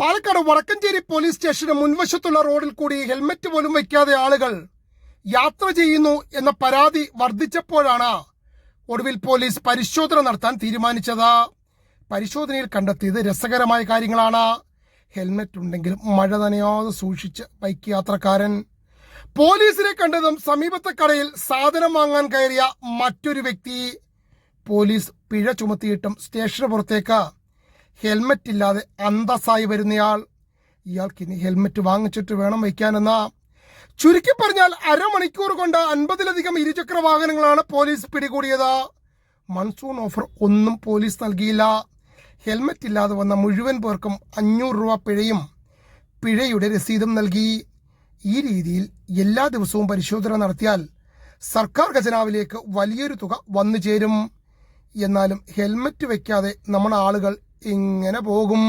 Palakkad Vadakkanchery police സ്റ്റേഷന് മുൻവശത്തുള്ള റോഡിൽ കൂടി ഹെൽമറ്റ് പോലും വയ്ക്കാതെ ആളുകൾ യാത്ര ചെയ്യുന്നു എന്ന പരാതി വർദ്ധിച്ചപ്പോഴാണ് ഒടുവിൽ പോലീസ് പരിശോധന നടത്താൻ തീരുമാനിച്ചത്. പരിശോധനയിൽ കണ്ടെത്തിയത് രസകരമായ കാര്യങ്ങളാണ്. ഹെൽമറ്റ് ഉണ്ടെങ്കിലും മഴ നനയാതെ സൂക്ഷിച്ച് ബൈക്ക് യാത്രക്കാരൻ. പോലീസിനെ കണ്ടതും സമീപത്തെ കടയിൽ സാധനം വാങ്ങാൻ കയറിയ മറ്റൊരു വ്യക്തി. പോലീസ് പിഴ ചുമത്തിയിട്ടും സ്റ്റേഷന് പുറത്തേക്ക് ഹെൽമറ്റ് ഇല്ലാതെ അന്തസ്സായി വരുന്നയാൾ. ഇയാൾക്ക് ഇനി ഹെൽമറ്റ് വാങ്ങിച്ചിട്ട് വേണം വയ്ക്കാനെന്ന. ചുരുക്കി പറഞ്ഞാൽ അരമണിക്കൂർ കൊണ്ട് അൻപതിലധികം ഇരുചക്ര വാഹനങ്ങളാണ് പോലീസ് പിടികൂടിയത്. മൺസൂൺ ഓഫർ ഒന്നും പോലീസ് നൽകിയില്ല. ഹെൽമറ്റ് ഇല്ലാതെ വന്ന മുഴുവൻ പേർക്കും അഞ്ഞൂറ് രൂപ പിഴയും പിഴയുടെ രസീതും നൽകി. ഈ രീതിയിൽ എല്ലാ ദിവസവും പരിശോധന നടത്തിയാൽ സർക്കാർ ഖജനാവിലേക്ക് വലിയൊരു തുക വന്നു ചേരും എന്നാലും ഹെൽമറ്റ് വയ്ക്കാതെ നമ്മുടെ ആളുകൾ ഇങ്ങനെ പോകും.